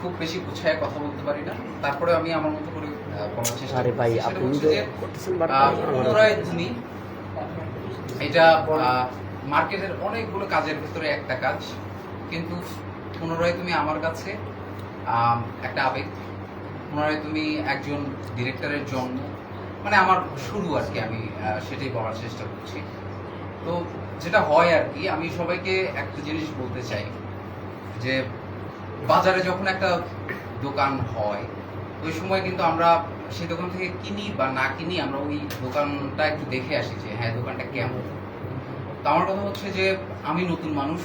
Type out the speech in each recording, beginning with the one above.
খুব বেশি গুছায় কথা বলতে পারি না। তারপরে আমি আমার মতো করে বলার চেষ্টা আরে ভাই আপনি পুনরায় ধ্বনি এটা মার্কেটের অনেকগুলো কাজের ভিতরে একটা কাজ। কিন্তু পুনরায় তুমি আমার কাছে একটা আবেগ। পুনরায় তুমি একজন ডিরেক্টরের জন্ম। মানে আমার শুরু আর কি আমি সেটাই বলার চেষ্টা করছি। তো যেটা হয় আর কি আমি সবাইকে একটা জিনিস বলতে চাই যে বাজারে যখন একটা দোকান হয়, ওই সময় কিন্তু আমরা সেই দোকান থেকে কিনি বা না কিনি আমরা ওই দোকানটা একটু দেখে আসি যে হ্যাঁ দোকানটা কেমন? তো আমার কথা হচ্ছে যে, আমি নতুন মানুষ,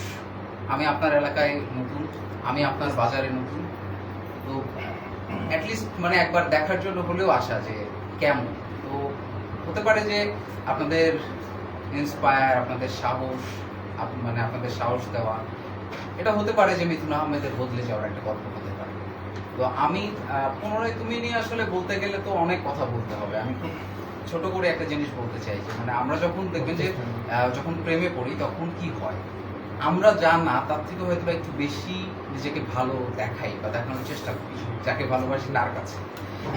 আমি আপনার এলাকায় নতুন, আমি আপনার বাজারে নতুন। তো অ্যাটলিস্ট মানে একবার দেখার জন্য হলেও আসা যে, কেমন? তো হতে পারে যে, আপনাদের ইন্সপায়ার আপনাদের সাহস মানে আপনাদের সাহস দেওয়া এটা হতে পারে যে মিথুন আহমেদের বদলে যাওয়ার একটা গল্প হতে পারে। তো আমি পুনরায় তুমি নিয়ে আসলে বলতে গেলে তো অনেক কথা বলতে হবে। আমি খুব ছোট করে একটা জিনিস বলতে চাই মানে আমরা যখন দেখবেন যে যখন প্রেমে পড়ি তখন কি হয়? আমরা যা না, তার থেকে হয়তো একটু বেশি নিজেকে ভালো দেখাই বা দেখানোর চেষ্টা করি, যাকে ভালোবাসি তার কাছে।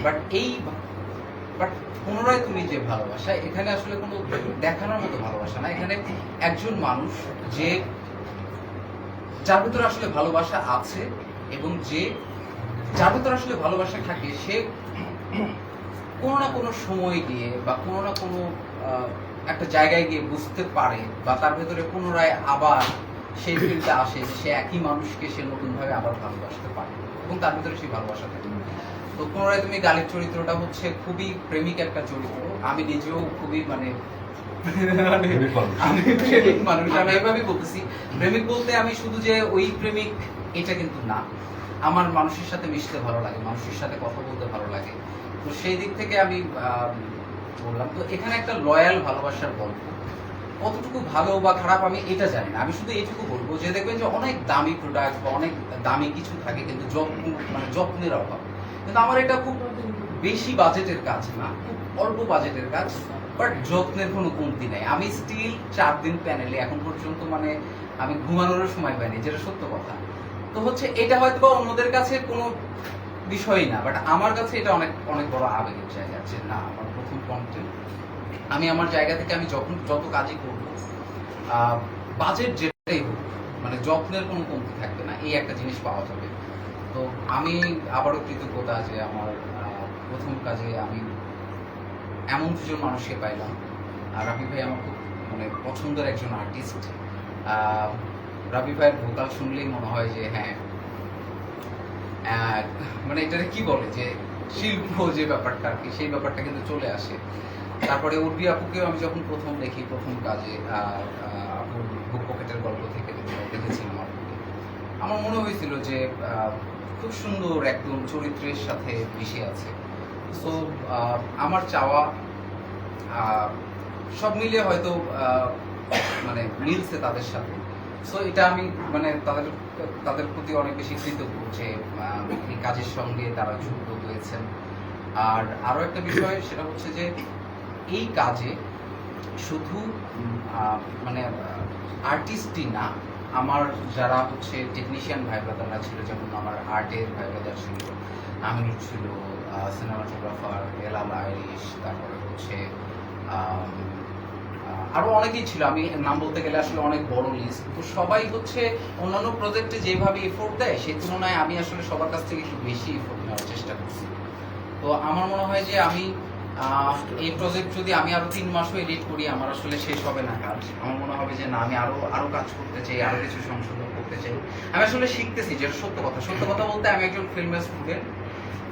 বাট এই বাট পুনরায় তুমি যে ভালোবাসা, এখানে আসলে কোনো দেখানোর মতো ভালোবাসা না। এখানে একজন মানুষ যে যার ভিতরে আসলে ভালোবাসা আছে এবং যে যার ভিতরে আসলে ভালোবাসা থাকে, সে কোনো না কোনো সময় গিয়ে বা কোনো না কোনো একটা জায়গায় গিয়ে বুঝতে পারে বা তার ভেতরে পুনরায় আবার সেই ফিলটা আসে সে একই মানুষকে সে নতুনভাবে আবার ভালোবাসতে পারে এবং তার ভিতরে সেই ভালোবাসা থাকে। তো পুনরায় তুমি গালির চরিত্রটা হচ্ছে খুবই প্রেমিক একটা চরিত্র। আমি নিজেও খুবই মানে আমি প্রেমিক মানুষ, আমি এভাবেই বলতেছি। প্রেমিক বলতে আমি শুধু যে ওই প্রেমিক, এটা কিন্তু না। আমার মানুষের সাথে মিশতে ভালো লাগে, মানুষের সাথে কথা বলতে ভালো লাগে। তো সেই দিক থেকে আমি বললাম, তো এখানে একটা লয়াল ভালোবাসার গল্প। কতটুকু ভালো বা খারাপ আমি এটা জানি না। আমি শুধু এটুকু বলব যে দেখবেন যে অনেক দামি প্রোডাক্ট বা অনেক দামি কিছু থাকে কিন্তু যত্ন মানে যত্নের অভাব। কিন্তু আমার এটা খুব বেশি বাজেটের কাজ না, খুব অল্প বাজেটের কাজ। বাট যত্নের কোনো কমতি নাই। আমি স্টিল চার দিন প্যানেলে এখন পর্যন্ত মানে আমি ঘুমানোর সময় পাইনি, যেটা সত্য কথা। তো হচ্ছে এটা হয়তো বা অন্যদের কাছে কোনো বিষয়ই না বাট আমার কাছে এটা অনেক অনেক বড় আবেগের জায়গা যে না, আমার প্রথম কন্টেন্ট আমি আমার জায়গা থেকে আমি যখন, যত কাজই করব বাজেট যেটাই হোক মানে যত্নের কোনো কমতি থাকবে না, এই একটা জিনিস পাওয়া যাবে। তো আমি আবারও কৃতজ্ঞতা যে আমার প্রথম কাজে আমি এমন দুজন মানুষকে পাইলাম। আর রাবি ভাই আমার খুব মানে পছন্দের একজন আর্টিস্ট রাবি ভাইয়ের ভোকাল শুনলেই মনে হয় যে হ্যাঁ মানে এটাকে কি বলে যে, শিল্প যে ব্যাপারটা আর কি, সেই ব্যাপারটা কিন্তু চলে আসে। তারপরে উর্বি আপুকেও আমি যখন প্রথম দেখি, প্রথম কাজে আপুর বুক পকেটের গল্প থেকে দেখেছিলাম আমার মনে হয়েছিল যে খুব সুন্দর একদম চরিত্রের সাথে মিশে আছে। সো আমার চাওয়া সব মিলিয়ে হয়তো মানে মিলছে তাদের সাথে। সো এটা আমি মানে তাদের তাদের প্রতি অনেক বেশি কৃতজ্ঞ যে এই কাজের সঙ্গে তারা যুক্ত হয়েছেন। আর আরও একটা বিষয়, সেটা হচ্ছে যে, এই কাজে শুধু মানে আর্টিস্টই না, আমার যারা হচ্ছে টেকনিশিয়ান ভাই ব্রাদাররা ছিল, যেমন আমার আর্টের ভাই ব্রাদার ছিল আমিনুর ছিল সিনেমাটোগ্রাফার এলাল আইরিশ তারপরে হচ্ছে আম, আহ, আরও অনেকেই ছিল। আমি নাম বলতে গেলে আসলে অনেক বড় লিস্ট তো সবাই হচ্ছে অন্যান্য প্রজেক্টে যেভাবে এফোর্ট দেয় সেই তুলনায় আমি আসলে সবার কাছ থেকে একটু বেশি এফোর্ট নেওয়ার চেষ্টা করছি। তো আমার মনে হয় যে আমি এই প্রজেক্ট যদি আমি আরও তিন মাসও এডিট করি আমার আসলে শেষ হবে না কাজ। আমার মনে হবে যে না আমি আরও আরও কাজ করতে চাই আরও কিছু সংশোধন করতে চাই। আমি আসলে শিখতেছি যেটা সত্য কথা। সত্য কথা বলতে আমি একজন ফিল্মের স্টুডেন্ট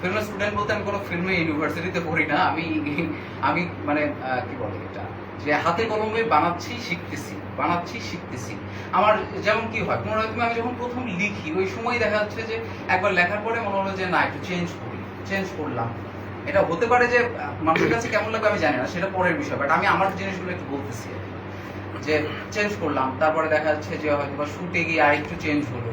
ফিল্মের স্টুডেন্ট বলতে আমি কোনো ইউনিভার্সিটিতে পড়ি না। আমি আমি মানে কি বলে এটা? যে হাতে কলমে বানাচ্ছি, শিখতেছি বানাচ্ছি, শিখতেছি। আমার যেমন কি হয় পুনরায় আমি যখন প্রথম লিখি, ওই সময় দেখা যাচ্ছে যে একবার লেখার পরে মনে হলো যে না, একটু চেঞ্জ করি চেঞ্জ করলাম। এটা হতে পারে যে মানুষের কাছে কেমন লাগবে আমি জানি না, সেটা পরের বিষয়। বাট আমি আমার জিনিসগুলো একটু বলতেছি যে চেঞ্জ করলাম, তারপরে দেখা যাচ্ছে যে হয়তো বা শুটে গিয়ে আরেকটু চেঞ্জ হলো।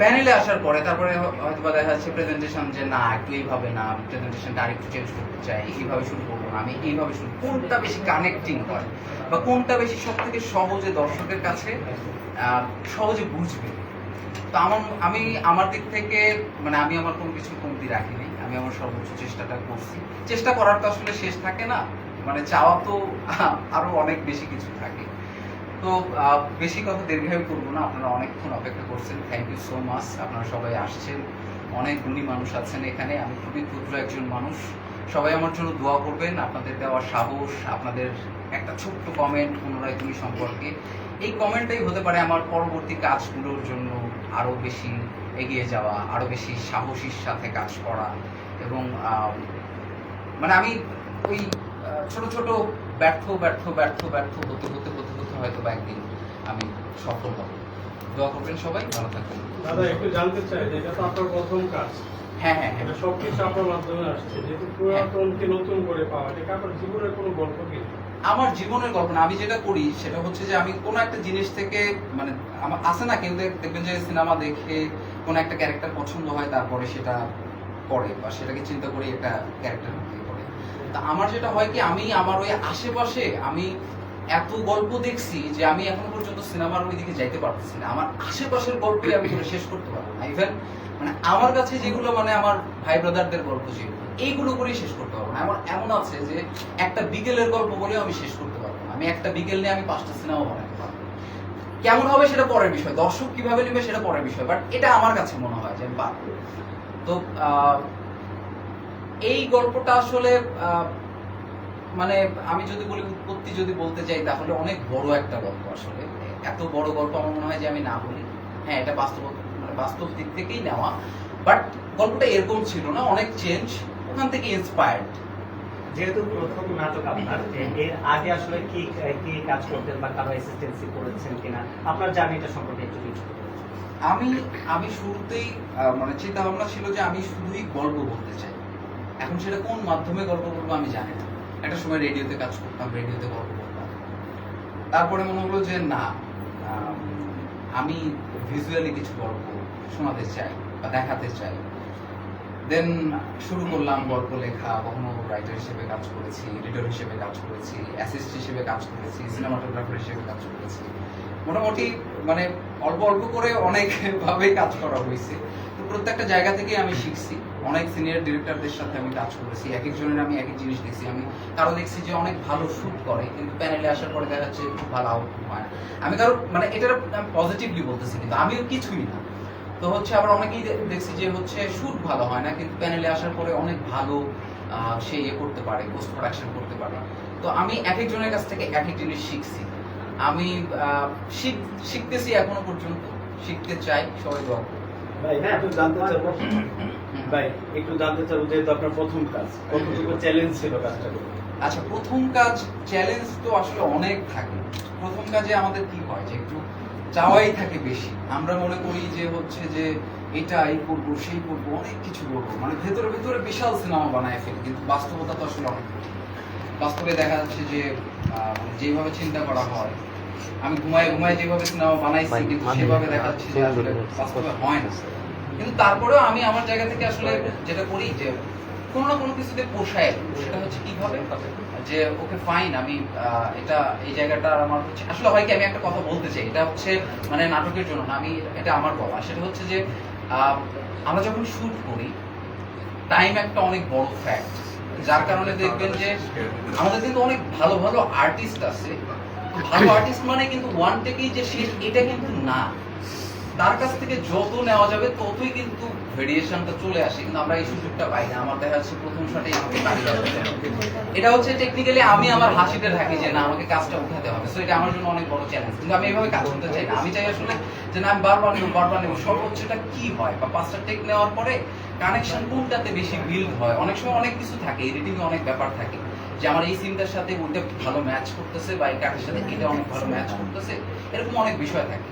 প্যানেলে আসার পরে তারপরে হয়তো বা দেখা যাচ্ছে প্রেজেন্টেশন যে না, একটু এইভাবে না প্রেজেন্টেশনটা আরেকটু চেঞ্জ করতে চাই, এইভাবে শুরু করব না, আমি এইভাবে শুরু, কোনটা বেশি কানেক্টিং হয় বা কোনটা বেশি সব থেকে সহজে দর্শকের কাছে সহজে বুঝবে? তো আমার আমি আমার দিক থেকে মানে আমি আমার কোনো কিছু কমতি রাখিনি, আমি আমার সর্বোচ্চ চেষ্টাটা করছি। চেষ্টা করার তো আসলে শেষ থাকে না মানে চাওয়া তো আরও অনেক বেশি কিছু থাকে। তো বেশি কথা দীর্ঘায়ু করব না। আপনারা অনেকক্ষণ অপেক্ষা করছেন। থ্যাংক ইউ সো মাচ আপনারা সবাই আসছেন। অনেক গুণী মানুষ আছেন এখানে। আমি খুবই ক্ষুদ্র একজন মানুষ। সবাই আমার জন্য দোয়া করবেন। আপনাদের দেওয়া সাহস, আপনাদের একটা ছোট্ট কমেন্ট পুনরায় তুমি সম্পর্কে। এই কমেন্টটাই হতে পারে আমার পরবর্তী কাজগুলোর জন্য আরও বেশি এগিয়ে যাওয়া আরও বেশি সাহসীর সাথে কাজ করা। এবং মানে আমি ওই ছোট ছোট ব্যর্থ ব্যর্থ ব্যর্থ ব্যর্থ হতে হতে হতে হতে হয়তো বা একদিন আমি সফল হব। দোয়া করবেন সবাই ভালো থাকবেন। দাদা একটু জানতে চাই যে এটা তো আপনার প্রথম কাজ হ্যাঁ হ্যাঁ হ্যাঁ। সব কিছু আপনার মাধ্যমে আসছে যেহেতু পুরাতনকে নতুন করে পাওয়া এটা আপনার জীবনের কোনো গল্প কি? আমার জীবনের গল্প না আমি যেটা করি সেটা হচ্ছে যে আমি কোনো একটা জিনিস থেকে মানে আমার আছে না কেউ দেখবেন যে সিনেমা দেখে কোনো একটা ক্যারেক্টার পছন্দ হয় তারপরে সেটা করে বা সেটাকে চিন্তা করে একটা ক্যারেক্টার তা আমার যেটা হয় কি, আমি আমার ওই আশেপাশে আমি এত গল্প দেখছি যে আমি এখন পর্যন্ত সিনেমার ওই দিকে যাইতে পারতেছি না। আমার আশেপাশের গল্পই আমি শেষ করতে পারব না। ইভেন মানে আমার কাছে যেগুলো মানে আমার ভাই ব্রাদারদের গল্প যেগুলো, এইগুলো করেই শেষ করতে পারব না। আমার এমন আছে যে একটা বিকেলের গল্প বলেও আমি শেষ করতে পারব না। আমি একটা বিকেল নিয়ে আমি পাঁচটা সিনেমা বানাতে পারব কেমন হবে সেটা পরের বিষয়। দর্শক কীভাবে নেবে সেটা পরের বিষয়। বাট এটা আমার কাছে মনে হয় যে আমি পারব তো এই গল্পটা আসলে আহ, মানে আমি যদি বলি উৎপত্তি যদি বলতে চাই তাহলে অনেক বড় একটা গল্প আসলে। এত বড় গল্প আমার মনে হয় যে আমি না বলি। হ্যাঁ এটা বাস্তব মানে বাস্তব দিক থেকেই নেওয়া। বাট গল্পটা এরকম ছিল না অনেক চেঞ্জ ওখান থেকে ইন্সপায়ার্ড যেহেতু প্রথম নাটক আপনার এর আগে আসলে কি কি কাজ করতেন বা কারও করেছেন কিনা? আপনার জার্নিটা সম্পর্কে একটু কিছু। আমি আমি শুরুতেই মানে চিন্তা ভাবনা ছিল যে আমি শুধুই গল্প বলতে চাই। এখন সেটা কোন মাধ্যমে গল্প বলব আমি জানি না। একটা সময় রেডিওতে কাজ করতাম, রেডিওতে গল্প করতাম। তারপরে মনে হলো যে না, আমি ভিজুয়ালি কিছু গল্প শোনাতে চাই বা দেখাতে চাই। দেন শুরু করলাম গল্প লেখা, কখনো রাইটার হিসেবে কাজ করেছি এডিটর হিসেবে কাজ করেছি অ্যাসিস্ট হিসেবে কাজ করেছি সিনেমাটোগ্রাফার হিসেবে কাজ করেছি। মোটামুটি মানে অল্প অল্প করে অনেক ভাবে কাজ করা হয়েছে। তো প্রত্যেকটা জায়গা থেকে আমি শিখছি। অনেক সিনিয়র ডিরেক্টরদের সাথে আমি কাজ করেছি, এক একজনের আমি এক এক জিনিস দেখছি। আমি কারও দেখছি যে অনেক ভালো শুট করে, কিন্তু প্যানেলে আসার পরে দেখা যাচ্ছে খুব ভালো আউটপুট হয় আমি কারও মানে এটার আমি পজিটিভলি বলতেছি কিন্তু আমিও কিছুই না। তো হচ্ছে আবার অনেকেই দেখছি যে হচ্ছে শুট ভালো হয় না, কিন্তু প্যানেলে আসার পরে অনেক ভালো সে ইয়ে করতে পারে পোস্ট প্রোডাকশন করতে পারে। তো আমি এক একজনের কাছ থেকে এক এক জিনিস শিখছি। আমি শিখতেছি এখনও পর্যন্ত। শিখতে চাই, সবাই দোয়া। ভাই একটু জানতে চাবো যেহেতু আপনার প্রথম কাজ কতটুকু চ্যালেঞ্জ ছিল কাজটা আচ্ছা প্রথম কাজ চ্যালেঞ্জ তো আসলে অনেক থাকে। প্রথম কাজে আমাদের কি হয় যে একটু চাওয়াই থাকে বেশি। আমরা মনে করি যে হচ্ছে যে এটা এই করব সেই করব অনেক কিছু করব। মানে ভেতরে ভেতরে বিশাল সিনেমা বানায় ফেলি কিন্তু বাস্তবতা তো আসলে অনেক বাস্তবে দেখা যাচ্ছে যে আহ, মানে যেভাবে চিন্তা করা হয় আমি ঘুমায় ঘুমায় যেভাবে সিনেমা বানাইছি কিন্তু সেভাবে দেখা যাচ্ছে যে আসলে বাস্তবে হয় না। কিন্তু তারপরেও আমি আমার জায়গা থেকে আসলে যেটা করি যে কোনো না কোনো কিছুতে পোষায় সেটা হচ্ছে কীভাবে যে ওকে ফাইন আমি এটা এই জায়গাটা আমার হচ্ছে আসলে হয় কি আমি একটা কথা বলতে চাই। এটা হচ্ছে মানে নাটকের জন্য না আমি এটা আমার বলা। সেটা হচ্ছে যে আমরা যখন শুট করি টাইম একটা অনেক বড় ফ্যাক্ট যার কারণে দেখবেন যে আমাদের কিন্তু অনেক ভালো ভালো আর্টিস্ট আছে। ভালো আর্টিস্ট মানে কিন্তু ওয়ান টেকেই যে শেষ এটা কিন্তু না। তার কাছ থেকে যত নেওয়া যাবে, ততই কিন্তু ভেরিয়েশনটা চলে আসে। কিন্তু আমরা এই সুযোগটা পাই না। আমার দেখা যাচ্ছে প্রথম দাঁড়িয়ে এটা হচ্ছে টেকনিক্যালি আমি আমার হাসিতে থাকি যে, না, আমাকে কাজটা উঠাতে হবে। সো এটা আমার জন্য অনেক বড় চ্যালেঞ্জ কিন্তু আমি এইভাবে কাজ করতে চাই না। আমি চাই আসলে যে, না, আমি বারবার নেব বারবার নেব। সর্বোচ্চটা কি হয়? বা পাঁচটা টেক নেওয়ার পরে কানেকশন কোনটাতে বেশি বিল্ড হয়? অনেক সময় অনেক কিছু থাকে এডিটিং অনেক ব্যাপার থাকে। যে, আমার এই সিনটার সাথে ওইটা ভালো ম্যাচ করতেছে বা এই কাটের সাথে এটা অনেক ভালো ম্যাচ করতেছে। এরকম অনেক বিষয় থাকে।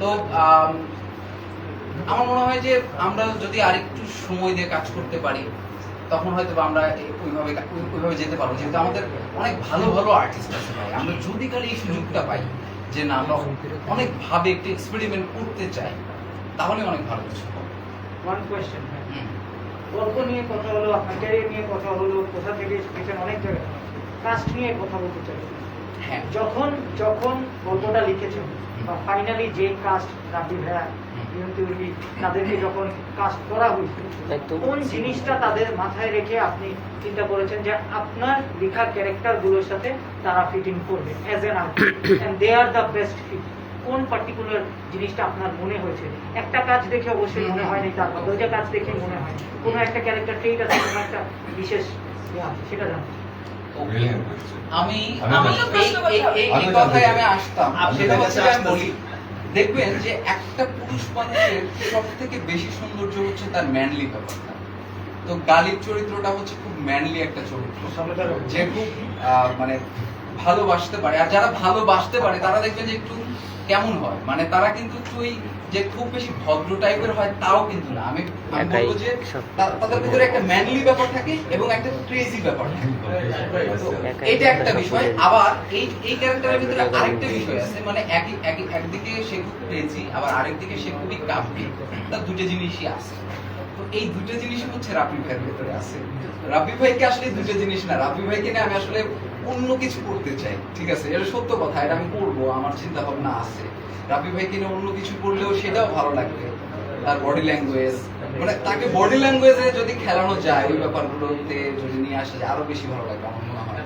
তো আমার মনে হয় যে আমরা যদি আরেকটু সময় দিয়ে কাজ করতে পারি তখন হয়তো বা আমরা ওইভাবে ওইভাবে যেতে পারব। যেহেতু আমাদের অনেক ভালো ভালো আর্টিস্ট আছে ভাই। আমরা যদি খালি এই সুযোগটা পাই যে না আমরা অনেক ভাবে একটু এক্সপেরিমেন্ট করতে চাই তাহলে অনেক ভালো কিছু। হবে। One question hmm. গল্প নিয়ে কথা হলো আপনার ক্যারিয়ার নিয়ে কথা হলো কোথা থেকে এসেছেন অনেক জায়গায়। কাস্ট নিয়ে কথা বলতে চাই। হ্যাঁ। যখন যখন গল্পটা লিখেছেন বা ফাইনালি যে কাস্ট রাজীব ভাইয়া তাদেরকে যখন কাস্ট করা হয়েছিল কোন জিনিসটা তাদের মাথায় রেখে আপনি চিন্তা করেছেন যে আপনার ক্যারেক্টারগুলোর সাথে তারা ফিটিং করবে as an artist they are the best fit কোন পার্টিকুলার জিনিসটা আপনার মনে হয়েছে? একটা কাজ দেখে অবশ্যই মনে হয়নি তার দুইটা কাজ দেখে মনে হয় কোনো একটা ক্যারেক্টার ট্রেট আছে কোনো একটা বিশেষ ইয়ে সেটা জানতে. আমি আমি এই- হবে। কথায় আমি আসতাম। সেটা হচ্ছে আমি বলি দেখবেন যে একটা পুরুষ মানুষের সব থেকে বেশি সৌন্দর্য হচ্ছে তার ম্যানলি ব্যাপারটা। তো গালির চরিত্রটা হচ্ছে খুব ম্যানলি একটা চরিত্র। যে খুব আহ, মানে ভালোবাসতে পারে। আর যারা ভালোবাসতে পারে তারা দেখবেন যে একটু কেমন হয়। মানে তারা কিন্তু একটু ওই যে খুব বেশি ভদ্র টাইপের হয় তাও কিন্তু না। আমি বলব যে তাদের ভিতরে একটা ম্যানলি ব্যাপার থাকে এবং একটা ক্রেজি ব্যাপার থাকে। এটা একটা বিষয়। আবার এই এই ক্যারেক্টারের ভিতরে আরেকটা বিষয় আছে মানে একই একই একদিকে সে খুব ক্রেজি আবার আরেকদিকে সে খুবই কাব্যিক। তার দুটো জিনিসই আছে। তো এই দুটো জিনিসই হচ্ছে রাবি ভাইয়ের ভিতরে আছে। রাবি ভাইকে আসলে দুটো জিনিস না। রাবি ভাইকে নিয়ে আমি আসলে অন্য কিছু করতে চাই ঠিক আছে? এটা সত্য কথা এটা আমি করব আমার চিন্তা ভাবনা আছে। রাবি ভাই নিয়ে অন্য কিছু করলেও সেটাও ভালো লাগবে তার বডি ল্যাঙ্গুয়েজ মানে তাকে বডি ল্যাঙ্গুয়েজে যদি খেলানো যায় ওই ব্যাপারগুলোতে যদি নিয়ে আসা যায় আরও বেশি ভালো লাগবে আমার মনে হয়।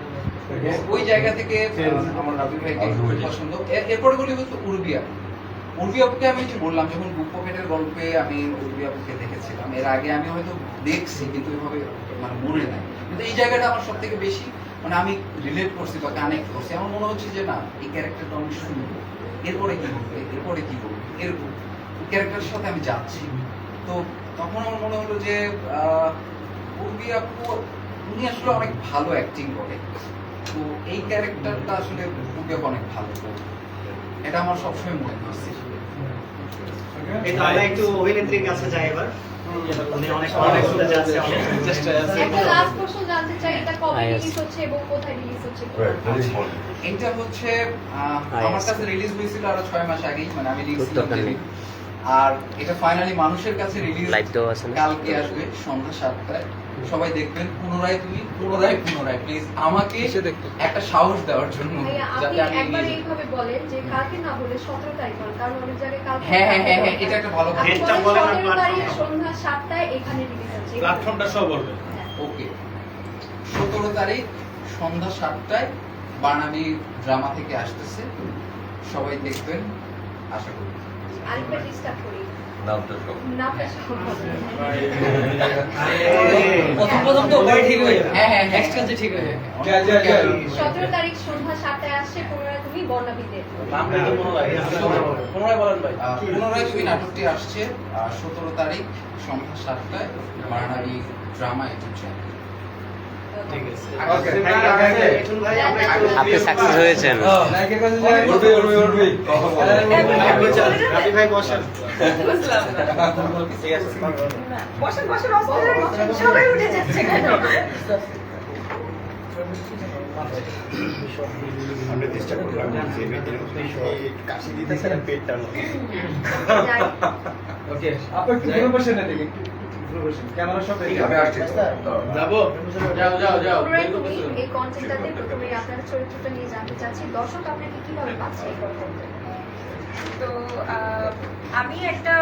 ওই জায়গা থেকে আমার রাবি ভাইকে খুব পছন্দ। এরপরে বলি হচ্ছে উর্বি আপু। উর্বি আমি যে বললাম যখন বুক পকেটের গল্পে আমি উর্বি আপুকে দেখেছিলাম এর আগে আমি হয়তো দেখছি কিন্তু ওইভাবে মানে মনে নাই। কিন্তু এই জায়গাটা আমার সব থেকে বেশি মানে আমি রিলেট করছি বা কানেক্ট করছি, আমার মনে হচ্ছে যে না, এই ক্যারেক্টারটা আমি শুনব এরপরে কি করবে এরপরে কি করবে এরকম। ক্যারেক্টারের সাথে আমি যাচ্ছি। তো তখন আমার মনে হলো যে উর্বি আপু, উনি আসলে অনেক ভালো অ্যাক্টিং করে। তো এই ক্যারেক্টারটা আসলে আপু অনেক ভালো করে। এটা আমার সবসময় মনে হচ্ছে তো আমরা একটু অভিনেত্রীর কাছে যাই এবার। উনি অনেক অনেক শুনতে যাচ্ছে অনেক শুনতে আছে। একটা লাস্ট কোশ্চেন জানতে চাই এটা কবে রিলিজ হচ্ছে এবং কোথায় রিলিজ হচ্ছে Right, very important. এটা হচ্ছে আহ, আমার কাছে রিলিজ হয়েছিল আরও ছয় মাস আগেই মানে আমি লিখছিলাম। আর এটা ফাইনালি মানুষের কাছে রিলিজ লাইভ আছে কালকে আসবে সন্ধ্যা সাতটায় সবাই দেখবেন পুনরায় তুমি পুনরায় পুনরায় প্লিজ আমাকে একটা সাহস দেওয়ার জন্য যাতে আমি একবার এইভাবে বলেন যে কালকে না বলে সতেরো তারিখ বলেন কারণ অনেক জায়গায় কালকে হ্যাঁ হ্যাঁ হ্যাঁ হ্যাঁ এটা একটা ভালো কথা। ডেটটা বলেন আর তারিখ সন্ধ্যা সাতটায় এখানে রিলিজ হচ্ছে। প্ল্যাটফর্মটা সব বলবেন। হ্যাঁ। ওকে। সতেরো তারিখ সন্ধ্যা সাতটায় বানানি ড্রামা থেকে আসতেছে। সবাই দেখবেন আশা করি। আরেকবার ডিস্টার্ব করি। নামটা সব। প্রথম প্রথম তো ওই ঠিক হয়ে যাবে। হ্যাঁ হ্যাঁ নেক্সট কাজে ঠিক হয়ে সতেরো তারিখ সন্ধ্যা সাতটায় আসছে পুনরায় তুমি বর্ণাবিদে পুনরায় বলেন। ভাই। পুনরায় তুমি নাটকটি আসছে সতেরো তারিখ সন্ধ্যা সাতটায় বানানি ড্রামা ইউটিউব আপনি সাকসেস হয়েছেন যাচ্ছে কেন? যাই ওকে আপনি একটু ঘুরে বসেন না দেখি ক্যামেরা সব রেডি আমি আসছি তো। যাও যাও যাও। তুমি এই কন্টেন্টটাতে প্রথমে আপনার চরিত্রটা নিয়ে জানতে চাচ্ছি। দর্শক আপনাকে কীভাবে পাচ্ছে এই তো আহ, আমি একটা